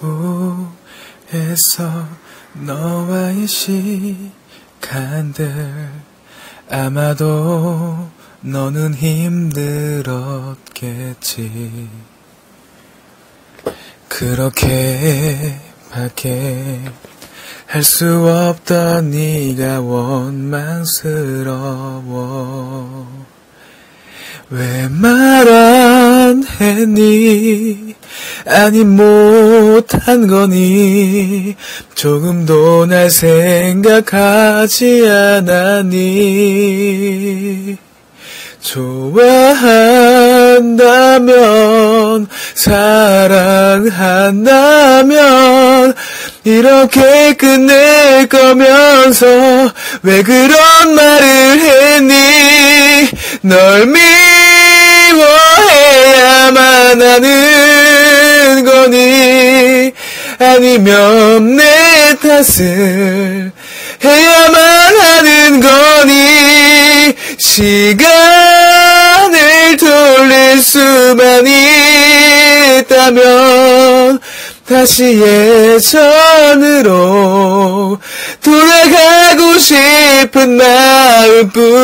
그래서 너와의 시간들 아마도 너는 힘들었겠지. 그렇게 밖에 할 수 없던 네가 원망스러워. 왜 말 안 했니? 아니 못한 거니? 조금도 날 생각하지 않았니? 좋아한다면, 사랑한다면, 이렇게 끝낼 거면서, 왜 그런 말을 했니? 널 미워해야만 하는 아니면 내 탓을 해야만 하는 거니? 시간을 돌릴 수만 있다면 다시 예전으로 돌아가고 싶은 마음뿐이야.